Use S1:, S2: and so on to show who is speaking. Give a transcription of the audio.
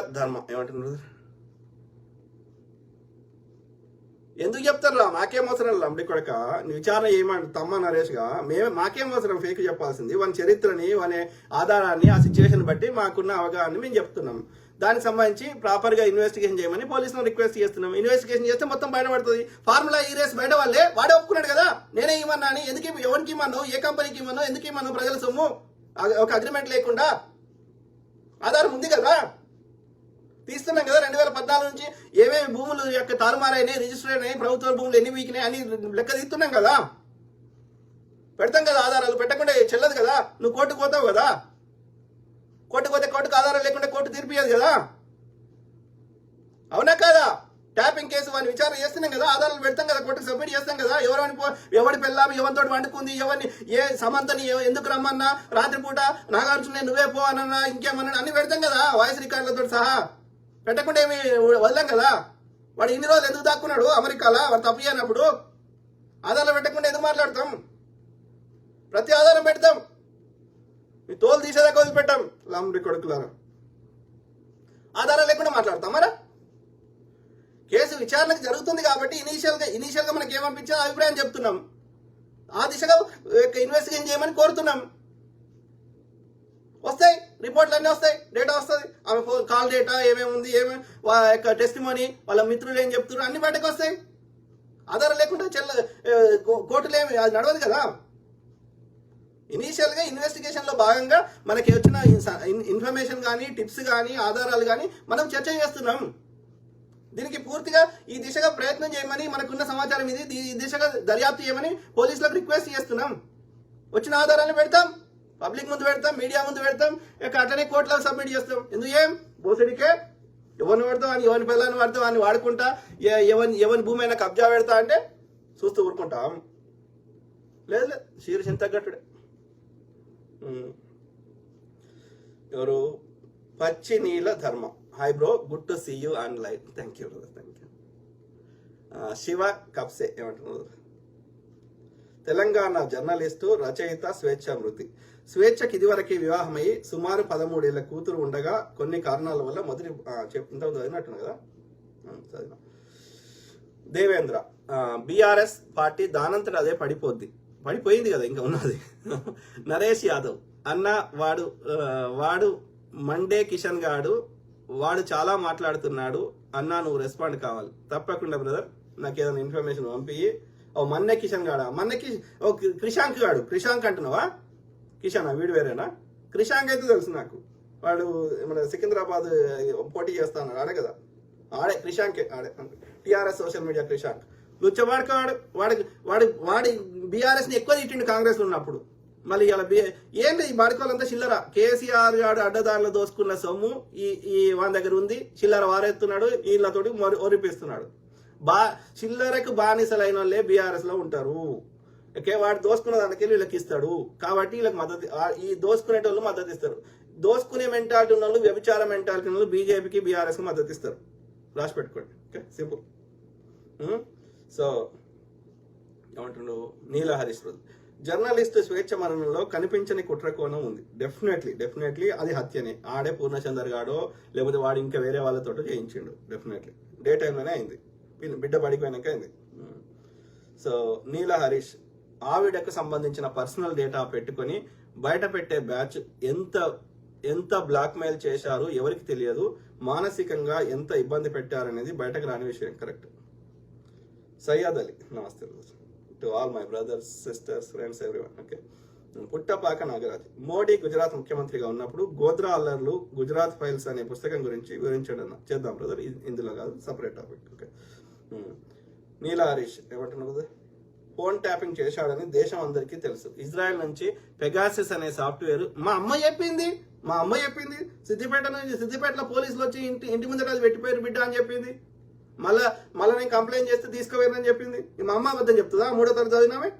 S1: ధర్మం ఏమంటున్నారు ఎందుకు చెప్తారు మాకేం అవసరం లంబడి కొడక. విచారణ ఏమంట తమ్మ నరేష్గా మేము మాకేం అవసరం ఫేక్ చెప్పాల్సింది. వాని చరిత్రని వాని ఆధారాన్ని ఆ సిచ్యువేషన్ బట్టి మాకున్న అవగాహన మేము చెప్తున్నాం. దానికి సంబంధించి ప్రాపర్గా ఇన్వెస్టిగేషన్ చేయమని పోలీసులను రిక్వెస్ట్ చేస్తున్నాం. ఇన్వెస్టిగేషన్ చేస్తే మొత్తం బయటపడుతుంది ఫార్ములా ఈ రేస్ బయట వాళ్ళే వాడే ఒప్పుకున్నాడు కదా? నేనే ఇవ్వన్నా అని ఎందుకు ఎవరికి ఇవ్వను? ఏ కంపెనీకి ఇవ్వను? ఎందుకు ఇవ్వను? ప్రజల సొమ్ము? ఒక అగ్రిమెంట్ లేకుండా? ఆధారం ఉంది కదా? తీస్తున్నాం కదా రెండు వేల పద్నాలుగు నుంచి ఏమేమి భూములు యొక్క తారుమారైనాయి రిజిస్టర్ అయినాయి ప్రభుత్వ భూములు ఎన్ని వీకినాయి అని లెక్క తీస్తున్నాం కదా. పెడతాం కదా ఆధారాలు పెట్టకుండా చెల్లదు కదా. నువ్వు కోర్టుకు పోతావు కదా. కోర్టుకు పోతే కోర్టుకు ఆధారాలు లేకుండా కోర్టు తీర్పియదు కదా. అవునా కదా? ట్యాపింగ్ కేసు వాడిని విచారణ చేస్తున్నాం కదా ఆధారాలు పెడతాం కదా కోర్టుకు సబ్మిట్ చేస్తాం కదా. ఎవరిని పో- ఎవడి ఎవరితో వండుకుంది ఎవరిని ఏ సమంతని ఎందుకు రమ్మన్నా? రాత్రిపూట నాగార్జున నువ్వే పో అన్నా ఇంకేమన్నా అన్ని పెడతాం కదా వాయిస్ రికార్డులతో సహా. పెట్టకుండా ఏమి వదలం కదా? వాడు ఇన్ని రోజులు ఎందుకు దాక్కున్నాడు అమెరికాలో? వాడు తప్పు చేయనప్పుడు. ఆధారాలు పెట్టకుండా ఎందుకు మాట్లాడతాం? ప్రతి ఆధారం పెడతాం. మీ తోలు తీసేదాకా వదిలిపెట్టాం. లాంబ్రి కొడుకులారా ఆధారం లేకుండా మాట్లాడతాం మరా? కేసు విచారణకు జరుగుతుంది కాబట్టి ఇనీషియల్గా ఇనీషియల్గా మనకి ఏమనిపించిందో అభిప్రాయం చెప్తున్నాం. ఆ దిశగా ఇన్వెస్టిగేషన్ చేయమని కోరుతున్నాం. రిపోర్ట్లు అన్నీ వస్తాయి డేటా వస్తుంది. ఆమె ఫోన్ కాల్ డేటా ఏమేమి ఉంది ఏమేమి వాళ్ళ యొక్క టెస్ట్ వాళ్ళ మిత్రులు ఏం చెప్తున్నారు అన్ని బయటకు వస్తాయి. ఆధారం లేకుండా చెల్ల కోర్టులు ఏమి అది నడవదు కదా. ఇనీషియల్గా ఇన్వెస్టిగేషన్లో భాగంగా మనకి వచ్చిన ఇన్ఫర్మేషన్ కానీ టిప్స్ కానీ ఆధారాలు కానీ మనం చర్చ చేస్తున్నాం. దీనికి పూర్తిగా ఈ దిశగా ప్రయత్నం చేయమని మనకున్న సమాచారం ఇది. ఈ దిశగా దర్యాప్తు చేయమని పోలీసులకు రిక్వెస్ట్ చేస్తున్నాం. వచ్చిన ఆధారాన్ని పెడతాం. పబ్లిక్ ముందు పెడతాం మీడియా ముందు పెడతాం ఇక అట్లనే కోర్టులో సబ్మిట్ చేస్తాం. ఎందుకు ఏం బోసడికే. ఎవరిని పెడతాం అని ఎవరిని పిల్లని పడతాం అని వాడుకుంటా ఎవరి ఎవరి భూమి అయినా కబ్జా పెడతా అంటే చూస్తూ ఊరుకుంటాం. లేదు లేదు. శీర్షం తగ్గట్టుడే ఎవరు? పచ్చి నీళ్ళ ధర్మం. Hi bro good to see you on thank you brother thank you Shiva కప్సే ఏమంటున్నారు? తెలంగాణ జర్నలిస్టు రచయిత స్వేచ్ఛామృతి స్వేచ్ఛకి ఇదివరకే వివాహమై సుమారు పదమూడేళ్ళ కూతురు ఉండగా కొన్ని కారణాల వల్ల మొదటి చెప్తుంటా చదివినట్టున్నా కదా? ఆ, దేవేంద్ర బీఆర్ఎస్ పార్టీ దానంతట అదే పడిపోద్ది. పడిపోయింది కదా ఇంకా ఉన్నది. నరేష్ యాదవ్ అన్న వాడు వాడు మండే కిషన్ గాడు వాడు చాలా మాట్లాడుతున్నాడు అన్న నువ్వు రెస్పాండ్ కావాలి. తప్పకుండా బ్రదర్ నాకు ఏదైనా ఇన్ఫర్మేషన్ పంపి ఓ మన్నె కిషన్ గాడా? మన్నె కిషన్ ఓ క్రిషాంక్ గాడు క్రిషాంక్ అంటున్నావా? కిషానా వీడు వేరేనా? క్రిషాంక్ అయితే తెలుసు నాకు. వాడు మన సికింద్రాబాద్ పోటీ చేస్తాను ఆడే కదా? ఆడే క్రిషాంకే ఆడే. TRS social media Krishank. లుచ్చవాడుక వాడు వాడి వాడి వాడి బీఆర్ఎస్ని ఎక్కువ తిట్టిండు కాంగ్రెస్లో ఉన్నప్పుడు. మళ్ళీ ఇలా బి ఏంటి ఈ బాడుకోవాలంతా చిల్లర? కేసీఆర్ గారు అడ్డదారులు దోసుకున్న సొమ్ము ఈ ఈ వాని దగ్గర ఉంది చిల్లర వారెత్తున్నాడు వీళ్ళతోటి మరి ఒరిపిస్తున్నాడు. బా చిల్లరకు బానిసలైన వాళ్ళే బీఆర్ఎస్లో ఉంటారు. ఓకే వాడు దోసుకున్న దానికి వీళ్ళకి ఇస్తాడు. కాబట్టి వీళ్ళకి మద్దతు ఈ దోసుకునేటోళ్ళు మద్దతు ఇస్తారు. దోసుకునే మెంటాలిటీ ఉన్న వాళ్ళు వ్యభిచార మెంటాలిటీ ఉన్న వాళ్ళు బీజేపీకి బీఆర్ఎస్కి మద్దతు ఇస్తారు. రాసి పెట్టుకోండి. Okay simple. సో ఏమంటుండు? నీల హరీష్ రోజు జర్నలిస్ట్ స్వేచ్ఛ మరణంలో కనిపించని కుట్ర కోణం ఉంది. డెఫినెట్లీ డెఫినెట్లీ అది హత్యనే. ఆడే పూర్ణచందర్ గాడో లేకపోతే వాడు ఇంకా వేరే వాళ్ళతో చేయించిండు. డెఫినెట్లీ డే టైంలోనే అయింది. బిడ్డ పడిపోయినాక అయింది. సో నీల హరీష్ ఆవిడకు సంబంధించిన పర్సనల్ డేటా పెట్టుకొని బయట పెట్టే బ్యాచ్ ఎంత ఎంత బ్లాక్మెయిల్ చేశారు ఎవరికి తెలియదు. మానసికంగా ఎంత ఇబ్బంది పెట్టారనేది బయటకు రాని విషయం కరెక్ట్. సయ్యద్ అలీ నమస్తే to all my brothers sisters friends everyone. Okay. Puttapaka Nagaraj. Modi Gujarat ముఖ్యమంత్రిగా ఉన్నప్పుడు గోద్రా అల్లర్లు గుజరాత్ ఫైల్స్ అనే పుస్తకం గురించి వివరించడం చేద్దాం బ్రదర్. ఇందులో కాదు separate topic. Okay. Neela Harish ఏమంటున్నావు బ్రదర్? ఫోన్ ట్యాపింగ్ చేశాడని దేశం అందరికీ తెలుసు. ఇజ్రాయెల్ నుంచి పెగాసిస్ అనే సాఫ్ట్వేర్ మా అమ్మ చెప్పింది మా అమ్మ చెప్పింది సిద్దిపేట నుంచి సిద్దిపేటలో పోలీసులు వచ్చి ఇంటి ఇంటి ముందర అది పెట్టిపోయారు బిడ్డ అని చెప్పింది. మళ్ళా మళ్ళీ నేను కంప్లైంట్ చేస్తే తీసుకోవేరని చెప్పింది. మా అమ్మ అబద్ధం చెప్తుందా? మూడో తరగతి చదివినామే